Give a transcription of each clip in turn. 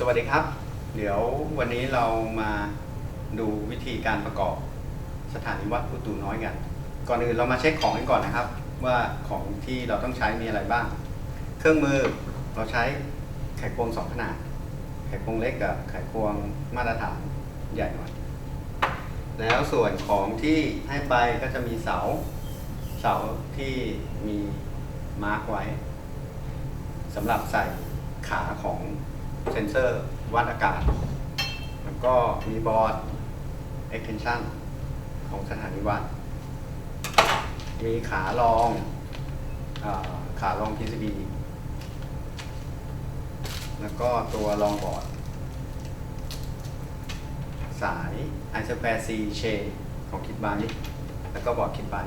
สวัสดีครับ เดี๋ยววันนี้เรามาดูวิธีการประกอบสถานีวัดอุตุน้อยกัน ก่อนอื่นเรามาเช็คของกันก่อนนะครับ ว่าของที่เราต้องใช้มีอะไรบ้าง เครื่องมือเราใช้ไขควงสองขนาด ไขควงเล็กกับไขควงมาตรฐานใหญ่หน่อย แล้วส่วนของที่ให้ไปก็จะมีเสา เสาที่มีมาร์กไว้สำหรับใส่ขาของ เซนเซอร์วัดอากาศ แล้วก็มีบอร์ด extension ของสถานีวัด มีขารองอขารอง PCB แล้วก็ตัวรองบอร์ด สาย i s q u a r e C chain ของคิดบาร์แล้วก็บอร์ดคิดบาร์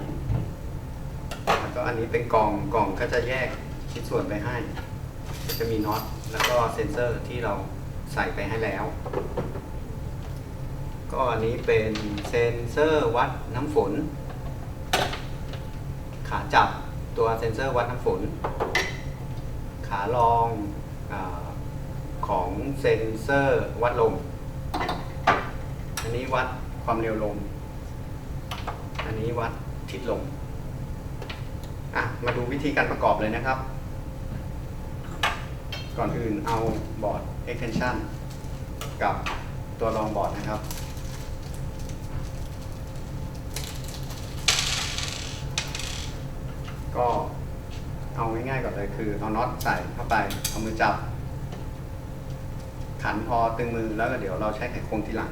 แล้วก็อันนี้เป็นกล่องกล่องก็จะแยกชิ้นส่วนไปให้ จะมีน็อต แล้วก็เซ็นเซอร์ที่เราใส่ไปให้แล้ว ก็อันนี้เป็นเซ็นเซอร์วัดน้ำฝน ขาจับตัวเซ็นเซอร์วัดน้ำฝน ขารองอของเซ็นเซอร์วัดลม อันนี้วัดความเร็วลม อันนี้วัดทิศลมอะมาดูวิธีการประกอบเลยนะครับ ก่อนอื่นเอาบอร์ด extension กับตัวรองบอร์ดนะครับ ก็เอาง่ายๆก่อนเลยคือ เอาน็อตใส่เข้าไป เอามือจับ ขันพอตึงมือแล้วก็เดี๋ยวเราใช้ไขควงทีหลัง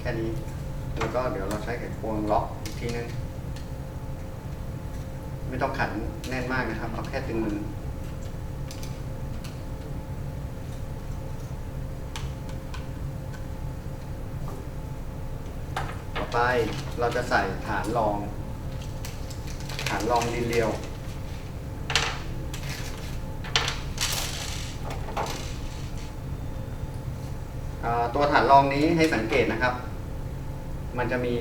แค่นี้ แล้วก็เดี๋ยวเราใช้ไขควงล็อกอีกทีนึง ไม่ต้องขันแน่นมากนะครับ เอาแค่ตึงมือต่อไปเราจะใส่ฐานรอง ฐานรองดินเรียวตัวฐานรองนี้ให้สังเกตนะครับ มันจะมี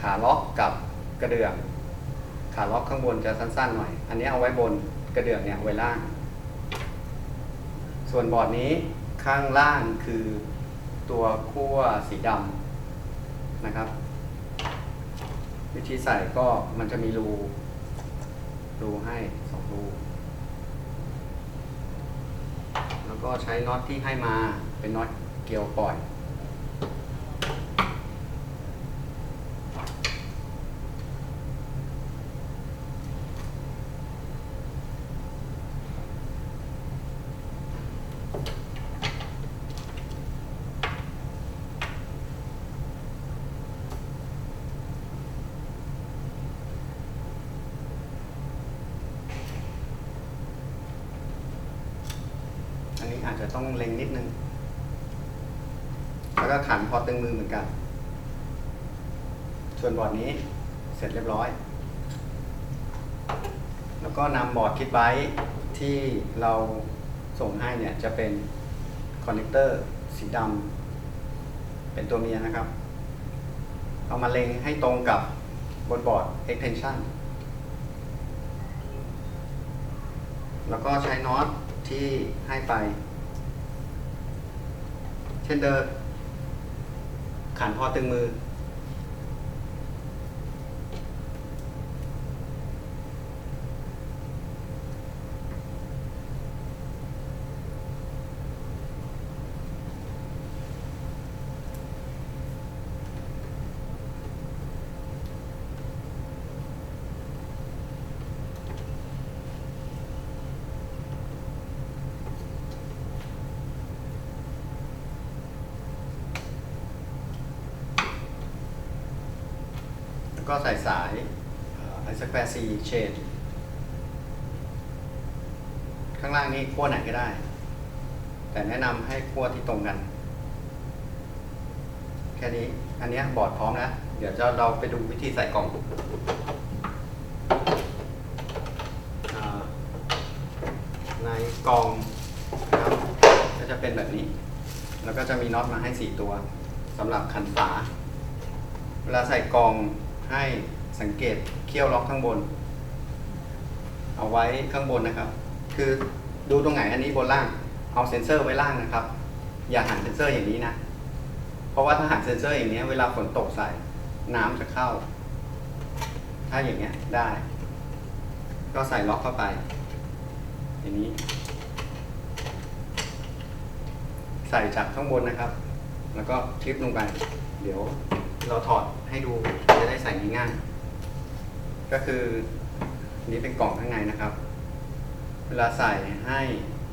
ขาล็อกกับกระเดื่อง ขาล็อกข้างบนจะสั้นๆหน่อย อันนี้เอาไว้บนกระเดื่องเนี่ยไว้ล่าง ส่วนบอร์ดนี้ข้างล่างคือตัวขั้วสีดำนะครับ วิธีใส่ก็มันจะมีรูรูให้สองรูแล้วก็ใช้น็อตที่ให้มาเป็นน็อตเกี่ยวปล่อย อาจจะต้องเล็งนิดนึง แล้วก็ขันพอตึงมือเหมือนกัน ส่วนบอร์ดนี้เสร็จเรียบร้อย แล้วก็นำบอร์ดคิดไว้ที่เราส่งให้เนี่ยจะเป็นคอนเนคเตอร์สีดำเป็นตัวเมียนะครับ เอามาเล็งให้ตรงกับบนบอร์ด extension แล้วก็ใช้น็อตที่ให้ไป เช่นเดิมขันพอตึงมือ ก็ใส่สายไอสแควร์ซีเชนข้างล่างนี้ขั้วไหนก็ได้ แต่แนะนำให้ขั้วที่ตรงกัน แค่นี้ อันนี้บอร์ดพร้อมแล้ว เดี๋ยวจะเราไปดูวิธีใส่กล่องอในกล่องนะครับก็จะเป็นแบบนี้ แล้วก็จะมีน็อตมาให้ 4 ตัวสำหรับขันฝา เวลาใส่กล่อง ให้สังเกตเขี้ยวล็อกข้างบน เอาไว้ข้างบนนะครับ คือดูตรงไหนอันนี้บนล่าง เอาเซ็นเซอร์ไว้ล่างนะครับ อย่าหันเซ็นเซอร์อย่างนี้นะ เพราะว่าถ้าหันเซ็นเซอร์อย่างนี้เวลาฝนตกใส่น้ำจะเข้า ถ้าอย่างเงี้ยได้ ก็ใส่ล็อกเข้าไป อย่างนี้ ใส่จากข้างบนนะครับ แล้วก็คลิปลงไป เดี๋ยว เราถอดให้ดูจะได้ใส่ง่ายๆก็คือนี้เป็นกล่องข้างในนะครับ เวลาใส่ให้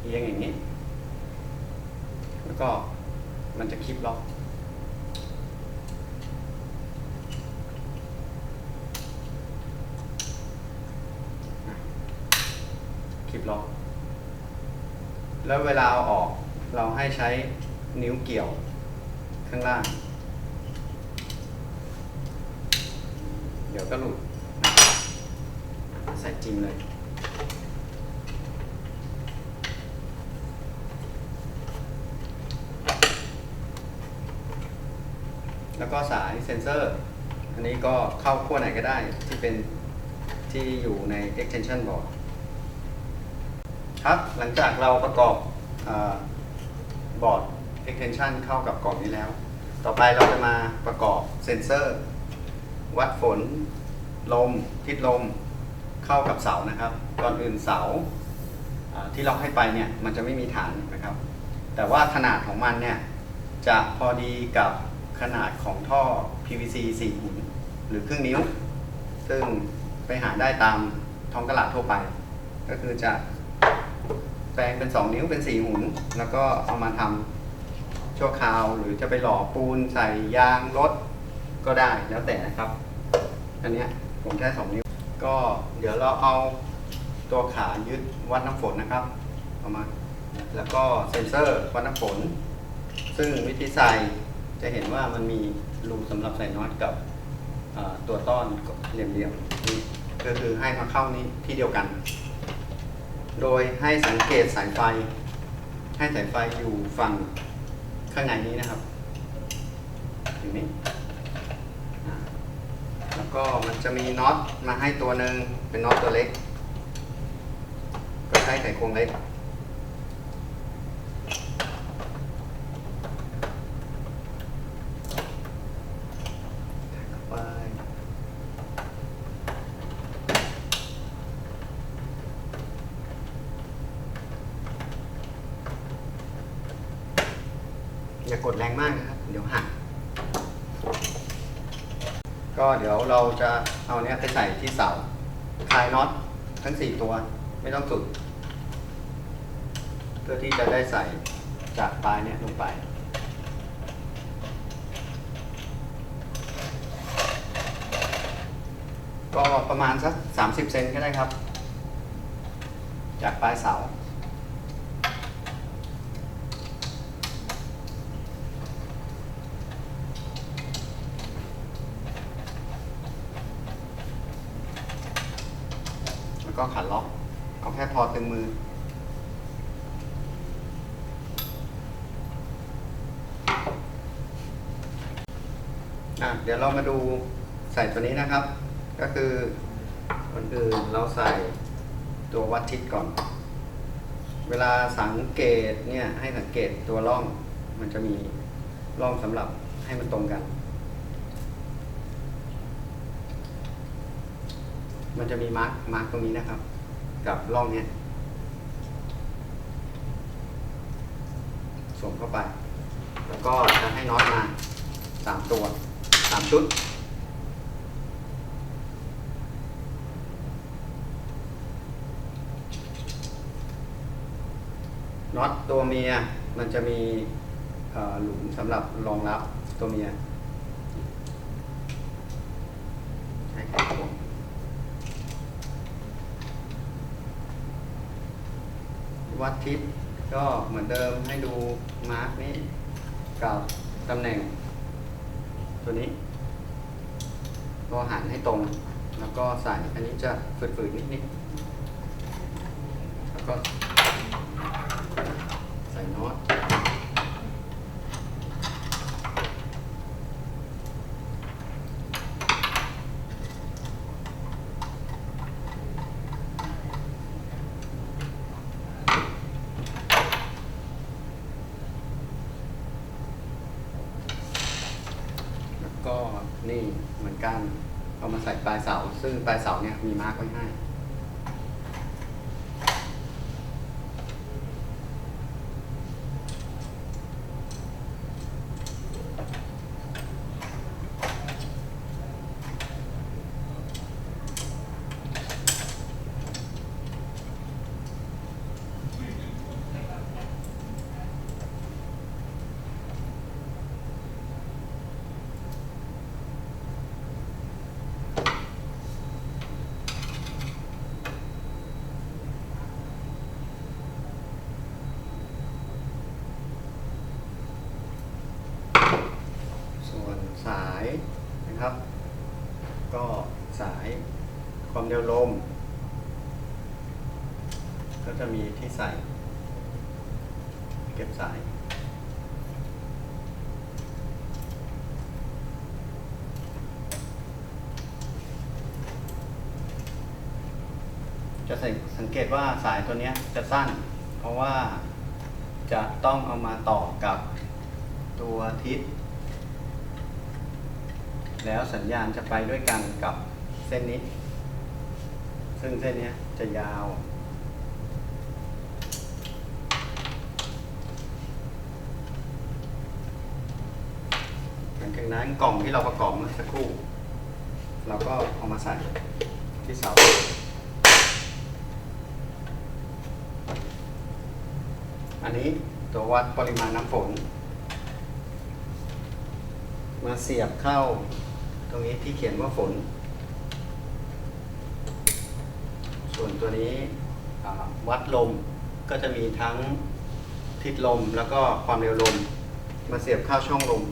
เอียงอย่างนี้ แล้วก็มันจะคลิปล็อกคลิปล็อก แล้วเวลาเอาออกเราให้ใช้นิ้วเกี่ยวข้างล่าง เดี๋ยวก็หลุดนะครับใส่จริงเลยแล้วก็สายเซ็นเซอร์ อันนี้ก็เข้าขั้วไหนก็ได้ที่เป็นที่อยู่ใน extension board ครับ หลังจากเราประกอบบอร์ด extension เข้ากับกล่องนี้แล้ว ต่อไปเราจะมาประกอบเซ็นเซอร์ วัดฝน ลม ทิศลมเข้ากับเสานะครับ ก่อนอื่นเสาที่เราให้ไปเนี่ยมันจะไม่มีฐานนะครับ แต่ว่าขนาดของมันเนี่ยจะพอดีกับขนาดของท่อ PVC 4หุ่นหรือครึ่งนิ้ว ซึ่งไปหาได้ตามท้องตลาดทั่วไป ก็คือจะแปลงเป็น 2 นิ้วเป็น 4 หุ่นแล้วก็เอามาทำชั่วคราวหรือจะไปหล่อปูนใส่ยางรถ ก็ได้แล้วแต่นะครับ อันเนี้ยผมแค่2นิ้ว ก็เดี๋ยวเราเอาตัวขายึดวัดน้ำฝนนะครับเอามาแล้วก็เซ็นเซอร์วัดน้ำฝน ซึ่งวิธีใส่จะเห็นว่ามันมีรูสำหรับใส่น็อตกับตัวต้อนเหลี่ยมๆนี่ก็คือให้มาเข้านี้ที่เดียวกัน โดยให้สังเกตสายไฟ ให้สายไฟอยู่ฝั่งข้างในนี้นะครับอย่างนี้ ก็มันจะมีน็อตมาให้ตัวหนึ่งเป็นน็อตตัวเล็ก ก็ใช้ไขควงเล็กเข้าไปอย่ากดแรงมากนะครับ เดี๋ยวหัก ก็เดี๋ยวเราจะเอาเนี้ยไปใส่ที่เสาคลายน็อตทั้ง 4 ตัวไม่ต้องสุด เพื่อที่จะได้ใส่จากปลายเนี้ยลงไป ก็ประมาณสัก 30 เซนก็ได้ครับ จากปลายเสา ก็ขันล็อก เอาแค่พอตึงมืออะเดี๋ยวเรามาดูใส่ตัวนี้นะครับ ก็คือก่อนอื่นเราใส่ตัววัดทิศก่อน เวลาสังเกตเนี่ยให้สังเกตตัวร่อง มันจะมีร่องสำหรับให้มันตรงกัน มันจะมีมาร์กมาร์กตรงนี้นะครับ กับร่องเนี้ยสวมเข้าไป แล้วก็จะให้น็อตมาสามตัวสามชุดน็อตตัวเมียมันจะมีหลุมสำหรับรองรับตัวเมียใช้แค่ตัว วัดทิศก็เหมือนเดิมให้ดูมาร์กนี้กับตำแหน่ง ตัวนี้ ก็หันให้ตรง แล้วก็ใส่อันนี้จะฝืดๆนิดๆแล้วก็ใส่น็อต แล้วก็นี่เหมือนกันเอามาใส่ ปลายเสาซึ่งปลายเสาเนี่ยมีมาร์กไว้ให้ ส่วนสายนะครับ ก็สายความเร็วลม ก็จะมีที่ใส่ เก็บสาย จะสังเกตว่าสายตัวนี้จะสั้น เพราะว่าจะต้องเอามาต่อกับตัวทิศ แล้วสัญญาณจะไปด้วยกันกับเส้นนี้ ซึ่งเส้นนี้จะยาว หลัง จากนั้นกล่องที่เราประกอบเมื่อสักครู่ เราก็เอามาใส่ที่เสาอันนี้ตัววัดปริมาณน้ำฝน มาเสียบเข้าตรงนี้ที่เขียนว่าฝน ส่วนตัวนี้วัดลมก็จะมีทั้งทิศลมแล้วก็ความเร็วลม มาเสียบเข้าช่องลม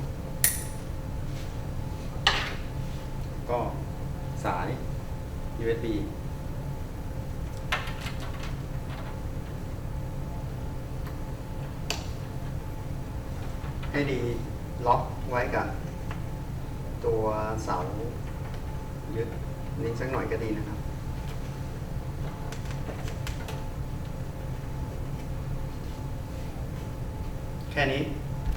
ก็สาย USB ให้ดีล็อกไว้กับ ตัวเสายึดนี้สักหน่อยก็ดีนะครับ แค่นี้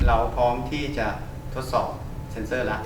เราพร้อมที่จะทดสอบเซ็นเซอร์แล้ว